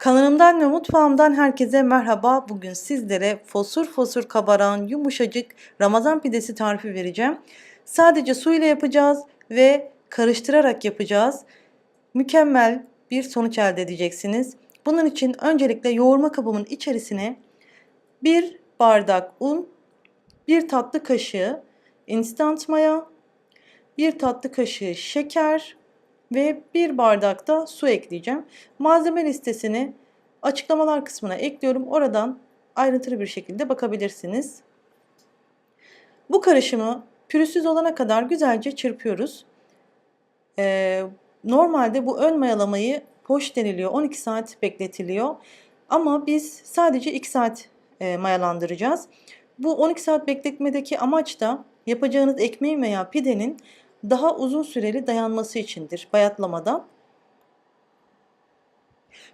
Kanalımdan ve mutfağımdan herkese merhaba. Bugün sizlere fosur fosur kabaran yumuşacık Ramazan pidesi tarifi vereceğim. Sadece su ile yapacağız ve karıştırarak yapacağız. Mükemmel bir sonuç elde edeceksiniz. Bunun için öncelikle yoğurma kabımın içerisine bir bardak un, bir tatlı kaşığı instant maya, bir tatlı kaşığı şeker, ve bir bardak da su ekleyeceğim. Malzeme listesini açıklamalar kısmına ekliyorum. Oradan ayrıntılı bir şekilde bakabilirsiniz. Bu karışımı pürüzsüz olana kadar güzelce çırpıyoruz. Ee, normalde bu ön mayalamayı poş deniliyor. 12 saat bekletiliyor. Ama biz sadece 2 saat e, mayalandıracağız. Bu 12 saat bekletmedeki amaç da yapacağınız ekmeğin veya pidenin daha uzun süreli dayanması içindir bayatlamadan.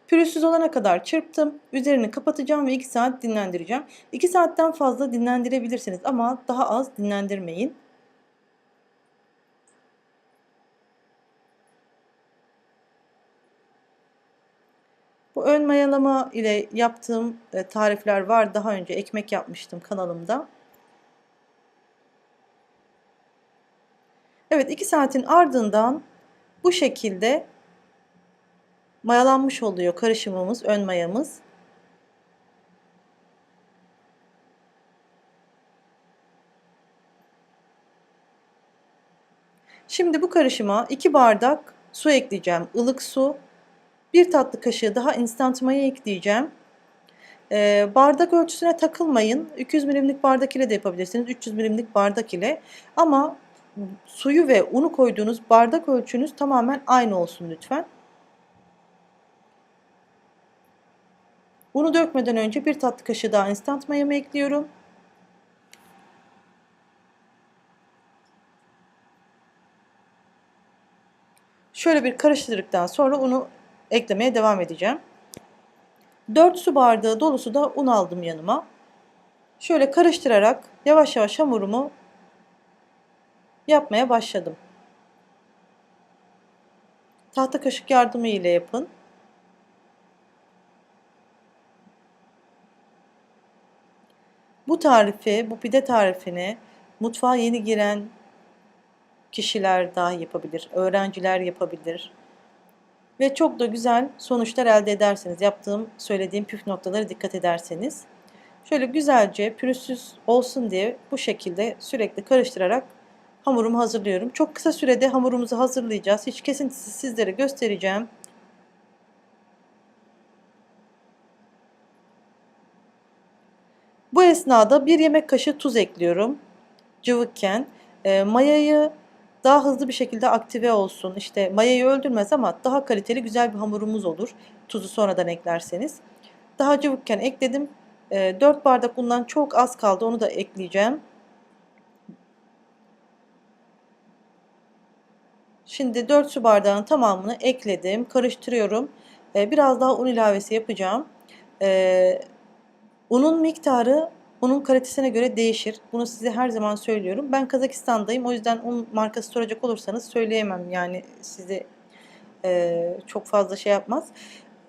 Pürüzsüz olana kadar çırptım. Üzerini kapatacağım ve 2 saat dinlendireceğim. 2 saatten fazla dinlendirebilirsiniz ama daha az dinlendirmeyin. Bu ön mayalama ile yaptığım e, tarifler var. Daha önce ekmek yapmıştım kanalımda. Evet 2 saatin ardından bu şekilde mayalanmış oluyor karışımımız, ön mayamız. Şimdi bu karışıma 2 bardak su ekleyeceğim. ılık su. 1 tatlı kaşığı daha instant maya ekleyeceğim. Ee, bardak ölçüsüne takılmayın. 200 milimlik bardak ile de yapabilirsiniz. 300 milimlik bardak ile. Ama suyu ve unu koyduğunuz bardak ölçünüz tamamen aynı olsun lütfen. Unu dökmeden önce bir tatlı kaşığı daha instant mayamı ekliyorum. Şöyle bir karıştırdıktan sonra unu eklemeye devam edeceğim. 4 su bardağı dolusu da un aldım yanıma. Şöyle karıştırarak yavaş yavaş hamurumu yapmaya başladım. Tahta kaşık yardımı ile yapın. Bu tarifi, bu pide tarifini mutfağa yeni giren kişiler dahi yapabilir, öğrenciler yapabilir. Ve çok da güzel sonuçlar elde edersiniz. Yaptığım, söylediğim püf noktaları dikkat ederseniz. Şöyle güzelce pürüzsüz olsun diye bu şekilde sürekli karıştırarak hamurumu hazırlıyorum. Çok kısa sürede hamurumuzu hazırlayacağız. Hiç kesintisiz sizlere göstereceğim. Bu esnada bir yemek kaşığı tuz ekliyorum. Cıvıkken e, mayayı daha hızlı bir şekilde aktive olsun. İşte mayayı öldürmez ama daha kaliteli güzel bir hamurumuz olur. Tuzu sonradan eklerseniz. Daha cıvıkken ekledim. E, 4 bardak undan çok az kaldı. Onu da ekleyeceğim. Şimdi 4 su bardağının tamamını ekledim. Karıştırıyorum. Ee, biraz daha un ilavesi yapacağım. Ee, unun miktarı unun kalitesine göre değişir. Bunu size her zaman söylüyorum. Ben Kazakistan'dayım. O yüzden un markası soracak olursanız söyleyemem. Yani size e, çok fazla şey yapmaz.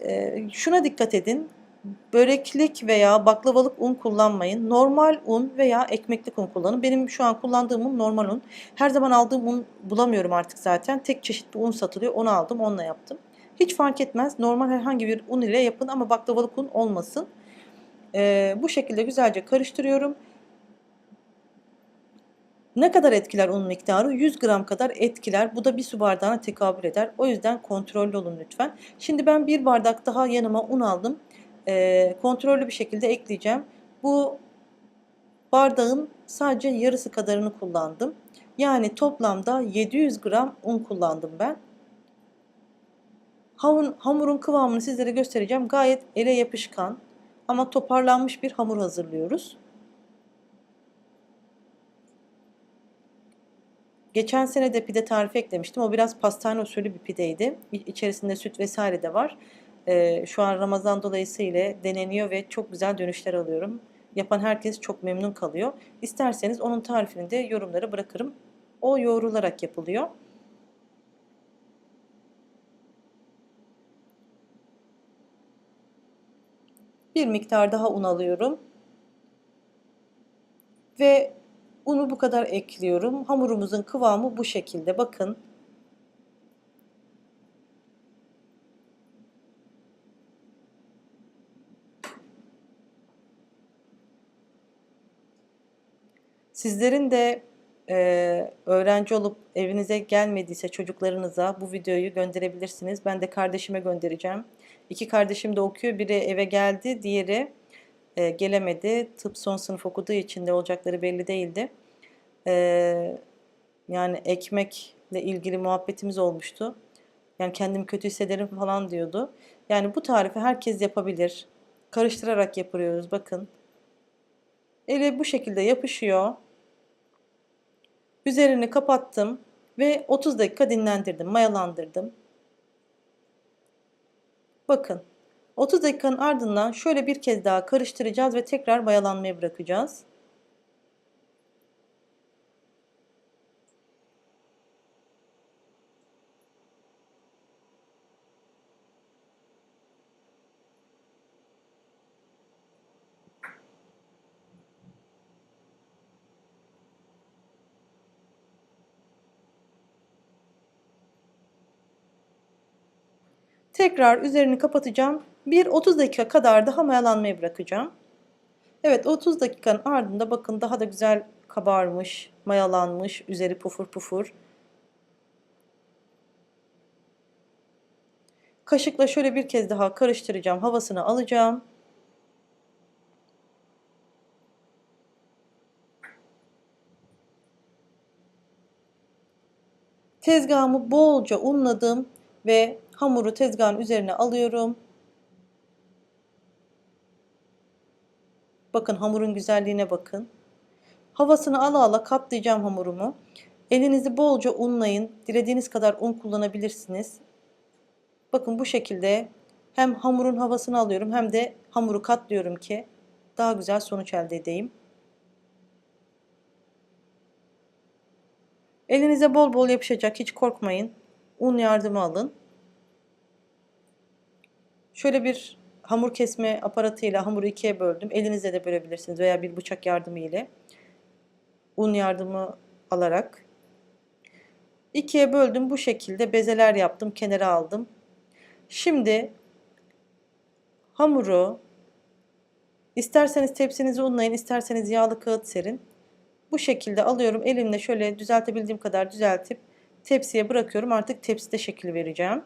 E, şuna dikkat edin böreklik veya baklavalık un kullanmayın. Normal un veya ekmeklik un kullanın. Benim şu an kullandığım un normal un. Her zaman aldığım un bulamıyorum artık zaten. Tek çeşit bir un satılıyor. Onu aldım, onunla yaptım. Hiç fark etmez. Normal herhangi bir un ile yapın ama baklavalık un olmasın. Ee, bu şekilde güzelce karıştırıyorum. Ne kadar etkiler un miktarı? 100 gram kadar etkiler. Bu da bir su bardağına tekabül eder. O yüzden kontrollü olun lütfen. Şimdi ben bir bardak daha yanıma un aldım e, kontrollü bir şekilde ekleyeceğim. Bu bardağın sadece yarısı kadarını kullandım. Yani toplamda 700 gram un kullandım ben. Hamur, hamurun kıvamını sizlere göstereceğim. Gayet ele yapışkan ama toparlanmış bir hamur hazırlıyoruz. Geçen sene de pide tarifi eklemiştim. O biraz pastane usulü bir pideydi. İçerisinde süt vesaire de var e, şu an Ramazan dolayısıyla deneniyor ve çok güzel dönüşler alıyorum. Yapan herkes çok memnun kalıyor. İsterseniz onun tarifini de yorumlara bırakırım. O yoğrularak yapılıyor. Bir miktar daha un alıyorum. Ve unu bu kadar ekliyorum. Hamurumuzun kıvamı bu şekilde. Bakın. Sizlerin de e, öğrenci olup evinize gelmediyse çocuklarınıza bu videoyu gönderebilirsiniz. Ben de kardeşime göndereceğim. İki kardeşim de okuyor. Biri eve geldi, diğeri e, gelemedi. Tıp son sınıf okuduğu için de olacakları belli değildi. E, yani ekmekle ilgili muhabbetimiz olmuştu. Yani kendimi kötü hissederim falan diyordu. Yani bu tarifi herkes yapabilir. Karıştırarak yapıyoruz bakın. Eli bu şekilde yapışıyor. Üzerini kapattım ve 30 dakika dinlendirdim, mayalandırdım. Bakın 30 dakikanın ardından şöyle bir kez daha karıştıracağız ve tekrar mayalanmaya bırakacağız. Tekrar üzerini kapatacağım. Bir 30 dakika kadar daha mayalanmaya bırakacağım. Evet 30 dakikanın ardında bakın daha da güzel kabarmış, mayalanmış, üzeri pufur pufur. Kaşıkla şöyle bir kez daha karıştıracağım. Havasını alacağım. Tezgahımı bolca unladım ve hamuru tezgahın üzerine alıyorum. Bakın hamurun güzelliğine bakın. Havasını ala ala katlayacağım hamurumu. Elinizi bolca unlayın. Dilediğiniz kadar un kullanabilirsiniz. Bakın bu şekilde hem hamurun havasını alıyorum hem de hamuru katlıyorum ki daha güzel sonuç elde edeyim. Elinize bol bol yapışacak hiç korkmayın. Un yardımı alın. Şöyle bir hamur kesme aparatıyla hamuru ikiye böldüm. Elinizle de bölebilirsiniz veya bir bıçak yardımı ile. Un yardımı alarak. ikiye böldüm. Bu şekilde bezeler yaptım. Kenara aldım. Şimdi hamuru isterseniz tepsinizi unlayın, isterseniz yağlı kağıt serin. Bu şekilde alıyorum. Elimle şöyle düzeltebildiğim kadar düzeltip tepsiye bırakıyorum. Artık tepside şekil vereceğim.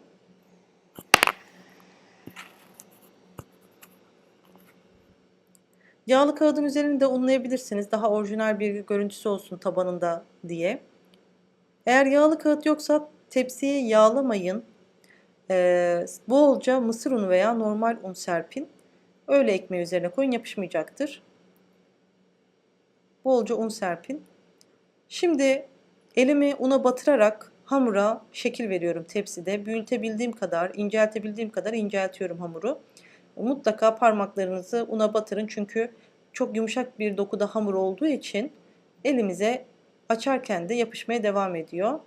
Yağlı kağıdın üzerini de unlayabilirsiniz. Daha orijinal bir görüntüsü olsun tabanında diye. Eğer yağlı kağıt yoksa tepsiyi yağlamayın. Ee, bolca mısır unu veya normal un serpin. Öyle ekmeği üzerine koyun yapışmayacaktır. Bolca un serpin. Şimdi elimi una batırarak hamura şekil veriyorum tepside. Büyütebildiğim kadar, inceltebildiğim kadar inceltiyorum hamuru. Mutlaka parmaklarınızı una batırın çünkü çok yumuşak bir dokuda hamur olduğu için elimize açarken de yapışmaya devam ediyor.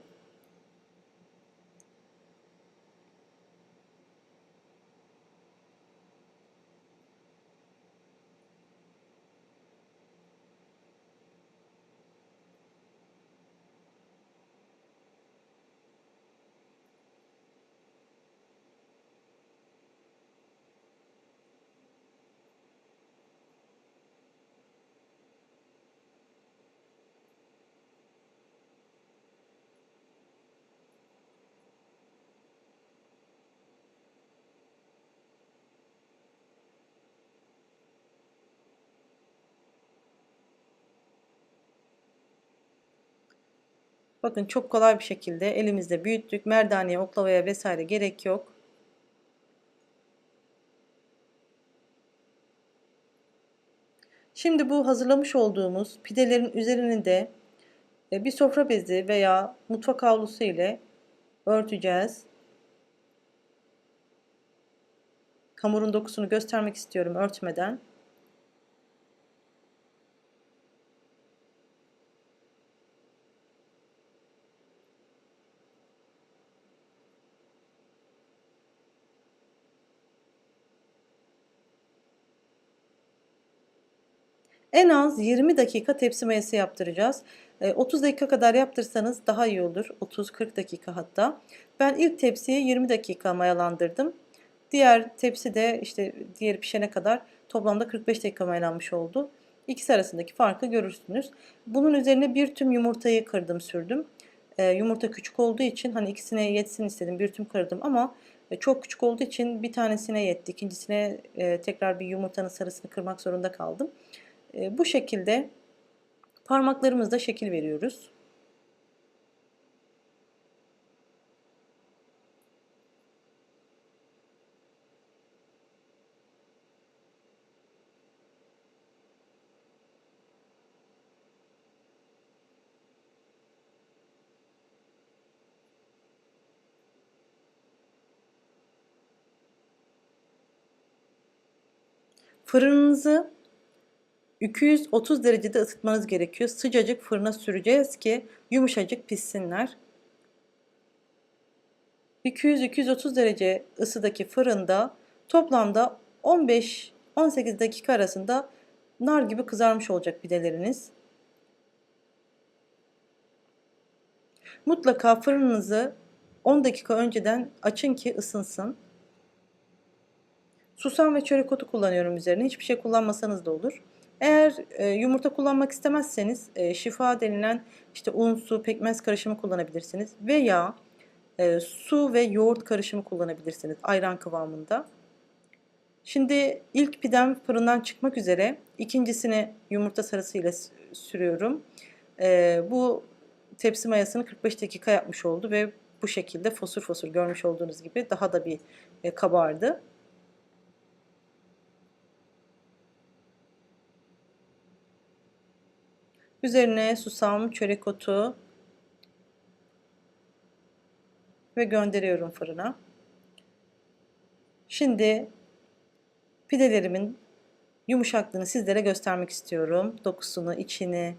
Bakın çok kolay bir şekilde elimizde büyüttük. Merdaneye, oklavaya vesaire gerek yok. Şimdi bu hazırlamış olduğumuz pidelerin üzerine de e, bir sofra bezi veya mutfak havlusu ile örteceğiz. Hamurun dokusunu göstermek istiyorum örtmeden. En az 20 dakika tepsi mayası yaptıracağız. E, 30 dakika kadar yaptırsanız daha iyi olur. 30-40 dakika hatta. Ben ilk tepsiyi 20 dakika mayalandırdım. Diğer tepsi de işte diğer pişene kadar toplamda 45 dakika mayalanmış oldu. İkisi arasındaki farkı görürsünüz. Bunun üzerine bir tüm yumurtayı kırdım sürdüm. E, yumurta küçük olduğu için hani ikisine yetsin istedim bir tüm kırdım ama e, çok küçük olduğu için bir tanesine yetti. İkincisine e, tekrar bir yumurtanın sarısını kırmak zorunda kaldım. E, bu şekilde parmaklarımızla şekil veriyoruz. Fırınınızı 230 derecede ısıtmanız gerekiyor. Sıcacık fırına süreceğiz ki yumuşacık pişsinler. 200-230 derece ısıdaki fırında toplamda 15-18 dakika arasında nar gibi kızarmış olacak pideleriniz. Mutlaka fırınınızı 10 dakika önceden açın ki ısınsın. Susam ve çörek otu kullanıyorum üzerine. Hiçbir şey kullanmasanız da olur. Eğer e, yumurta kullanmak istemezseniz e, şifa denilen işte un, su, pekmez karışımı kullanabilirsiniz. Veya e, su ve yoğurt karışımı kullanabilirsiniz ayran kıvamında. Şimdi ilk pidem fırından çıkmak üzere. İkincisini yumurta sarısıyla sürüyorum. E, bu tepsi mayasını 45 dakika yapmış oldu ve bu şekilde fosur fosur görmüş olduğunuz gibi daha da bir e, kabardı. Üzerine susam, çörek otu ve gönderiyorum fırına. Şimdi pidelerimin yumuşaklığını sizlere göstermek istiyorum. Dokusunu, içini.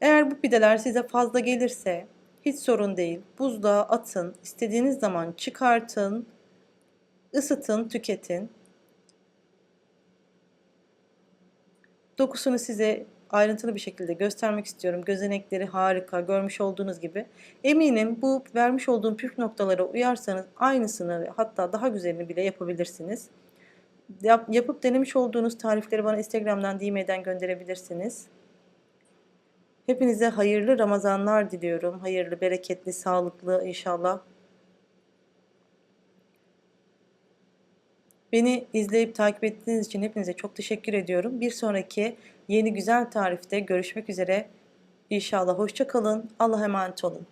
Eğer bu pideler size fazla gelirse hiç sorun değil. Buzluğa atın, istediğiniz zaman çıkartın, ısıtın, tüketin. Dokusunu size ayrıntılı bir şekilde göstermek istiyorum. Gözenekleri harika görmüş olduğunuz gibi. Eminim bu vermiş olduğum püf noktalara uyarsanız aynısını hatta daha güzelini bile yapabilirsiniz. Yap, yapıp denemiş olduğunuz tarifleri bana Instagram'dan DM'den gönderebilirsiniz. Hepinize hayırlı Ramazanlar diliyorum. Hayırlı, bereketli, sağlıklı inşallah. Beni izleyip takip ettiğiniz için hepinize çok teşekkür ediyorum. Bir sonraki yeni güzel tarifte görüşmek üzere. İnşallah hoşça kalın. Allah'a emanet olun.